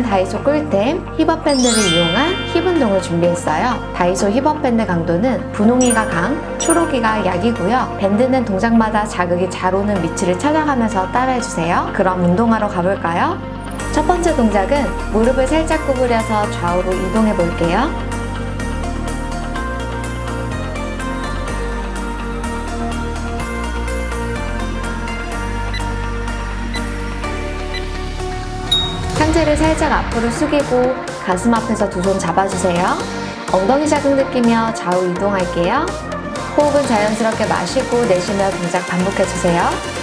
오늘은 다이소 꿀템 힙업 밴드를 이용한 힙 운동을 준비했어요. 다이소 힙업 밴드 강도는 분홍이가 강, 초록이가 약이고요. 밴드는 동작마다 자극이 잘 오는 위치를 찾아가면서 따라해주세요. 그럼 운동하러 가볼까요? 첫 번째 동작은 무릎을 살짝 구부려서 좌우로 이동해 볼게요. 상체를 살짝 앞으로 숙이고 가슴 앞에서 두 손 잡아주세요. 엉덩이 자극 느끼며 좌우 이동할게요. 호흡은 자연스럽게 마시고 내쉬며 동작 반복해주세요.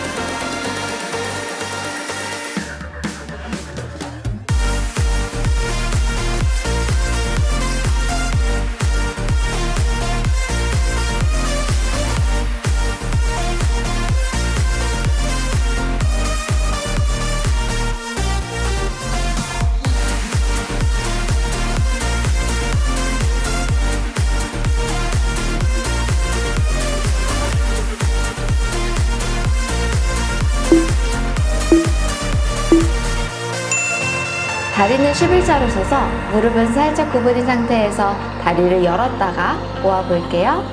다리는 11자로 서서 무릎은 살짝 구부린 상태에서 다리를 열었다가 모아 볼게요.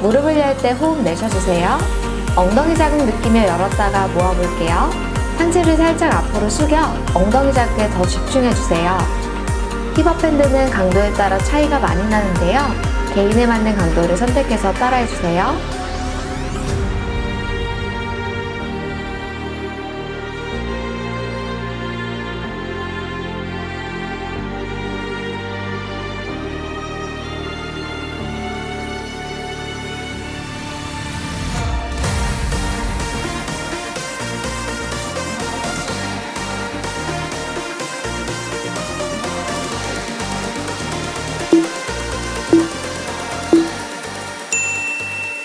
무릎을 열 때 호흡 내쉬어주세요. 엉덩이 자극 느끼며 열었다가 모아 볼게요. 상체를 살짝 앞으로 숙여 엉덩이 자극에 더 집중해주세요. 힙업 밴드는 강도에 따라 차이가 많이 나는데요. 개인에 맞는 강도를 선택해서 따라해주세요.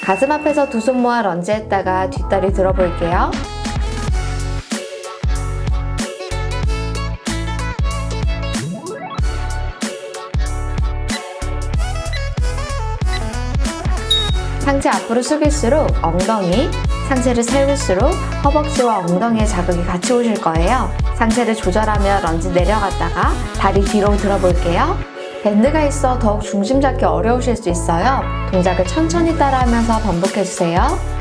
가슴 앞에서 두 손 모아 런지 했다가 뒷다리 들어볼게요. 상체 앞으로 숙일수록 엉덩이, 상체를 세울수록 허벅지와 엉덩이의 자극이 같이 오실 거예요. 상체를 조절하며 런지 내려갔다가 다리 뒤로 들어볼게요. 밴드가 있어 더욱 중심 잡기 어려우실 수 있어요. 동작을 천천히 따라하면서 반복해주세요.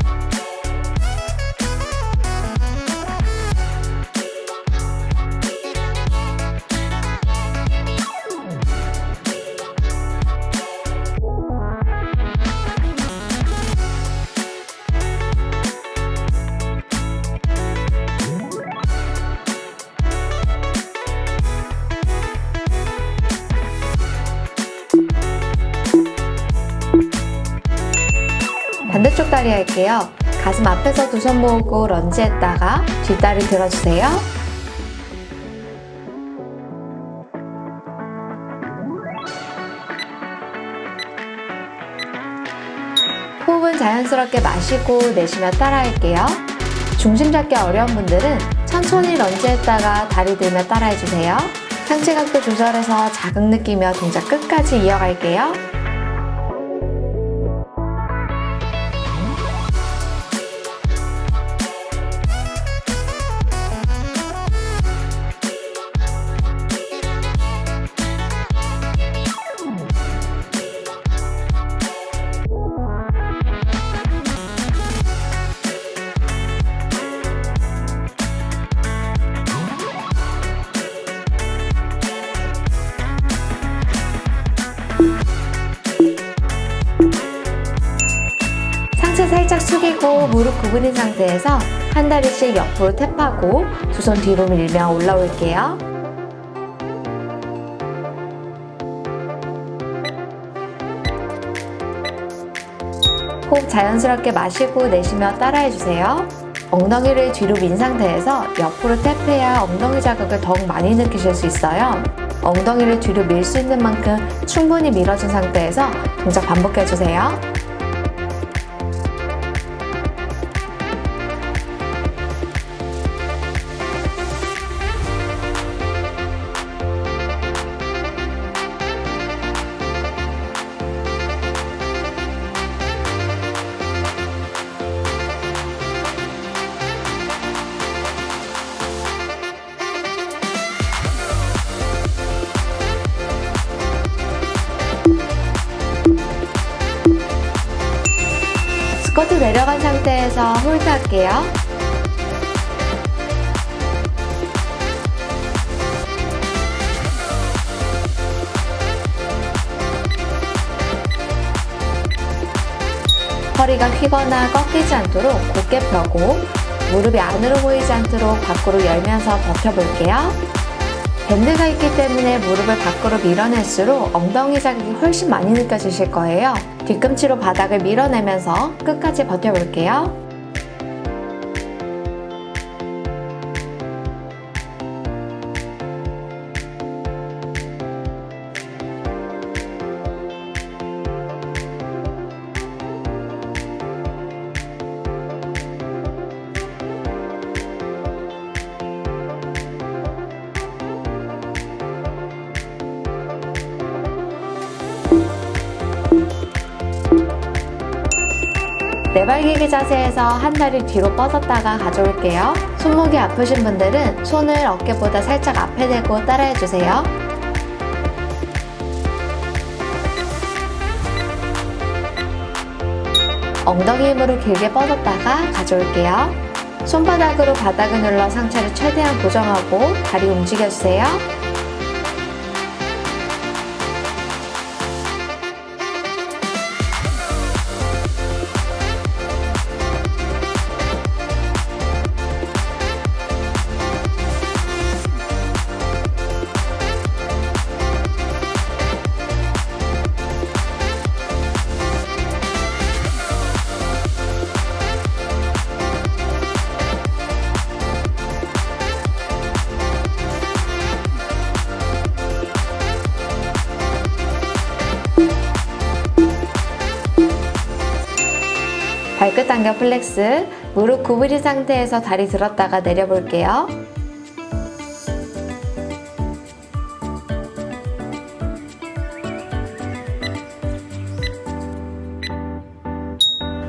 반대쪽 다리 할게요. 가슴 앞에서 두 손 모으고 런지 했다가 뒷다리 들어주세요. 호흡은 자연스럽게 마시고 내쉬며 따라할게요. 중심 잡기 어려운 분들은 천천히 런지 했다가 다리 들며 따라해주세요. 상체 각도 조절해서 자극 느끼며 동작 끝까지 이어갈게요. 무릎 구부린 상태에서 한 다리씩 옆으로 탭하고 두 손 뒤로 밀며 올라올게요. 호흡 자연스럽게 마시고 내쉬며 따라해주세요. 엉덩이를 뒤로 민 상태에서 옆으로 탭해야 엉덩이 자극을 더욱 많이 느끼실 수 있어요. 엉덩이를 뒤로 밀 수 있는 만큼 충분히 밀어준 상태에서 동작 반복해주세요. 모두 내려간 상태에서 홀드 할게요. 허리가 휘거나 꺾이지 않도록 곧게 펴고 무릎이 안으로 보이지 않도록 밖으로 열면서 버텨볼게요. 밴드가 있기 때문에 무릎을 밖으로 밀어낼수록 엉덩이 자극이 훨씬 많이 느껴지실 거예요. 뒤꿈치로 바닥을 밀어내면서 끝까지 버텨볼게요. 네발기기 자세에서 한 다리 뒤로 뻗었다가 가져올게요. 손목이 아프신 분들은 손을 어깨보다 살짝 앞에 대고 따라해주세요. 엉덩이 힘으로 길게 뻗었다가 가져올게요. 손바닥으로 바닥을 눌러 상체를 최대한 고정하고 다리 움직여주세요. 발끝 당겨 플렉스, 무릎 구부린 상태에서 다리 들었다가 내려볼게요.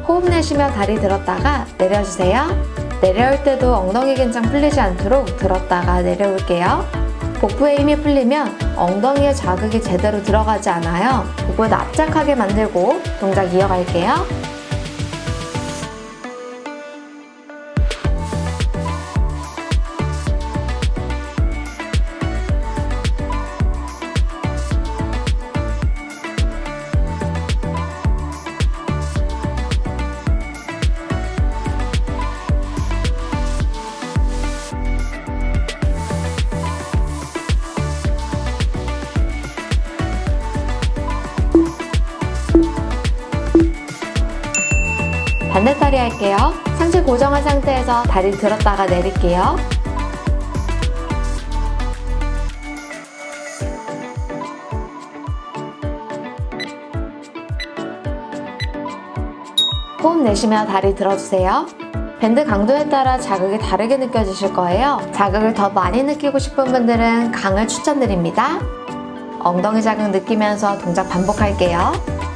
호흡 내쉬며 다리 들었다가 내려주세요. 내려올 때도 엉덩이 긴장 풀리지 않도록 들었다가 내려올게요. 복부에 힘이 풀리면 엉덩이에 자극이 제대로 들어가지 않아요. 복부를 납작하게 만들고 동작 이어갈게요. 반대다리 할게요. 상체 고정한 상태에서 다리 들었다가 내릴게요. 호흡 내쉬며 다리 들어주세요. 밴드 강도에 따라 자극이 다르게 느껴지실 거예요. 자극을 더 많이 느끼고 싶은 분들은 강을 추천드립니다. 엉덩이 자극 느끼면서 동작 반복할게요.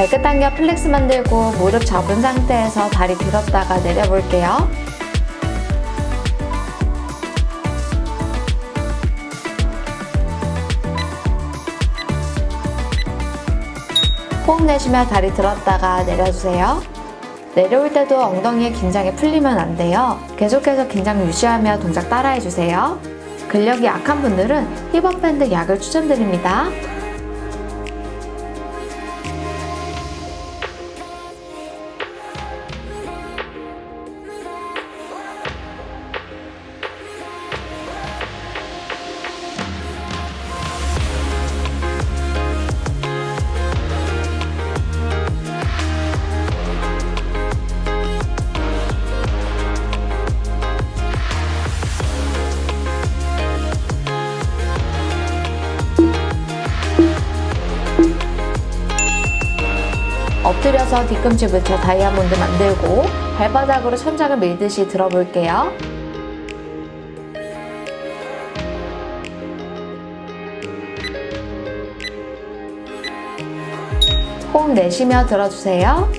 발끝 당겨 플렉스 만들고 무릎 접은 상태에서 다리 들었다가 내려볼게요. 호흡 내쉬며 다리 들었다가 내려주세요. 내려올 때도 엉덩이에 긴장이 풀리면 안 돼요. 계속해서 긴장 유지하며 동작 따라해주세요. 근력이 약한 분들은 힙업밴드 약을 추천드립니다. 엎드려서 뒤꿈치 붙여 다이아몬드 만들고 발바닥으로 천장을 밀듯이 들어볼게요. 호흡 내쉬며 들어주세요.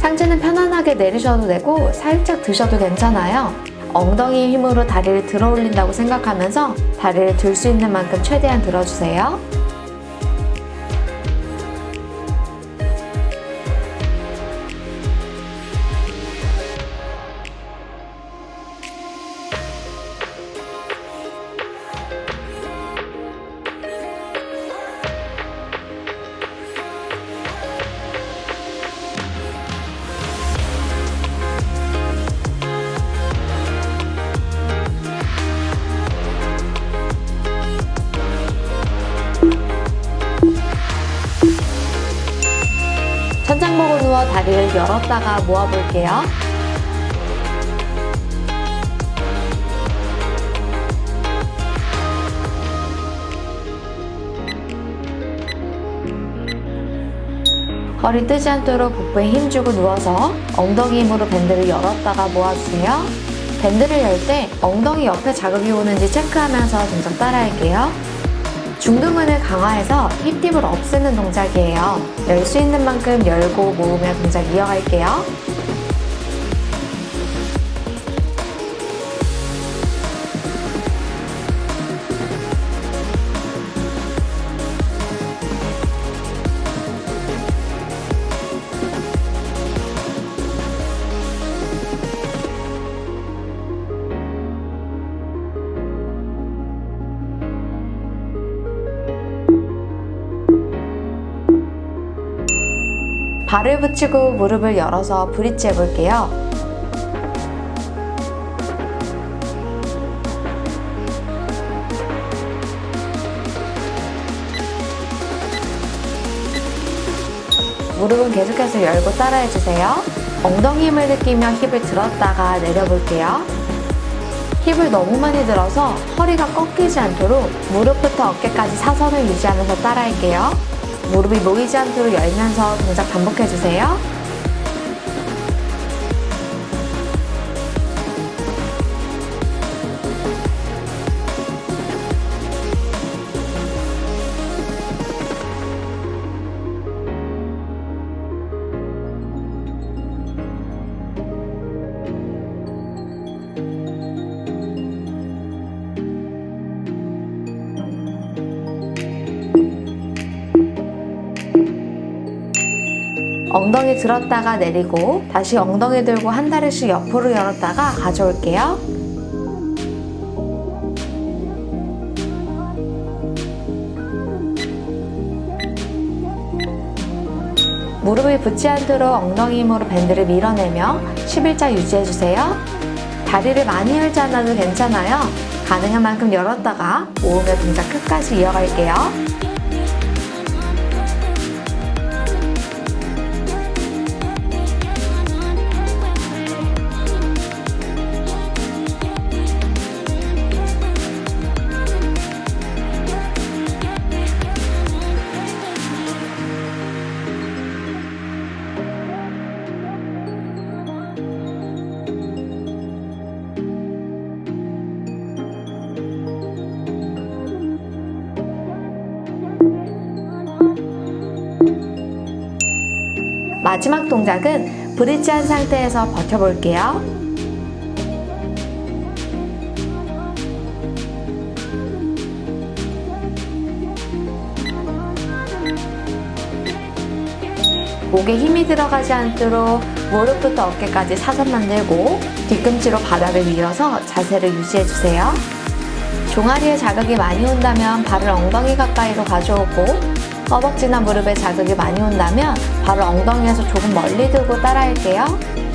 상체는 편안하게 내리셔도 되고 살짝 드셔도 괜찮아요. 엉덩이 힘으로 다리를 들어 올린다고 생각하면서 다리를 들 수 있는 만큼 최대한 들어주세요. 다리를 열었다가 모아볼게요. 허리 뜨지 않도록 복부에 힘주고 누워서 엉덩이 힘으로 밴드를 열었다가 모아주세요. 밴드를 열 때 엉덩이 옆에 자극이 오는지 체크하면서 동작 따라할게요. 중둔근을 강화해서 힙딥을 없애는 동작이에요. 열 수 있는 만큼 열고 모으며 동작 이어갈게요. 발을 붙이고 무릎을 열어서 브릿지 해볼게요. 무릎은 계속해서 열고 따라해주세요. 엉덩이 힘을 느끼며 힙을 들었다가 내려볼게요. 힙을 너무 많이 들어서 허리가 꺾이지 않도록 무릎부터 어깨까지 사선을 유지하면서 따라할게요. 무릎이 모이지 않도록 열면서 동작 반복해주세요. 엉덩이 들었다가 내리고 다시 엉덩이 들고 한 다리씩 옆으로 열었다가 가져올게요. 무릎이 붙지 않도록 엉덩이 힘으로 밴드를 밀어내며 11자 유지해주세요. 다리를 많이 열지 않아도 괜찮아요. 가능한 만큼 열었다가 모으며 동작 끝까지 이어갈게요. 마지막 동작은 브릿지한 상태에서 버텨볼게요. 목에 힘이 들어가지 않도록 무릎부터 어깨까지 사선 만들고 뒤꿈치로 바닥을 밀어서 자세를 유지해주세요. 종아리에 자극이 많이 온다면 발을 엉덩이 가까이로 가져오고 허벅지나 무릎에 자극이 많이 온다면 발을 엉덩이에서 조금 멀리 두고 따라할게요.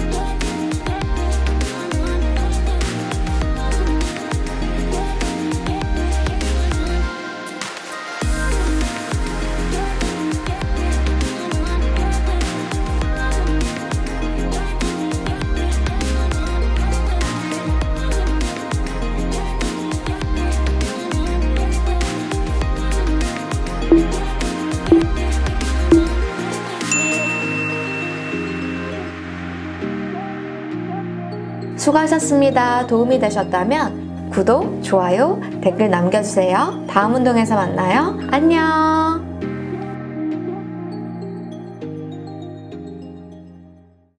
수고하셨습니다. 도움이 되셨다면 구독, 좋아요, 댓글 남겨주세요. 다음 운동에서 만나요. 안녕!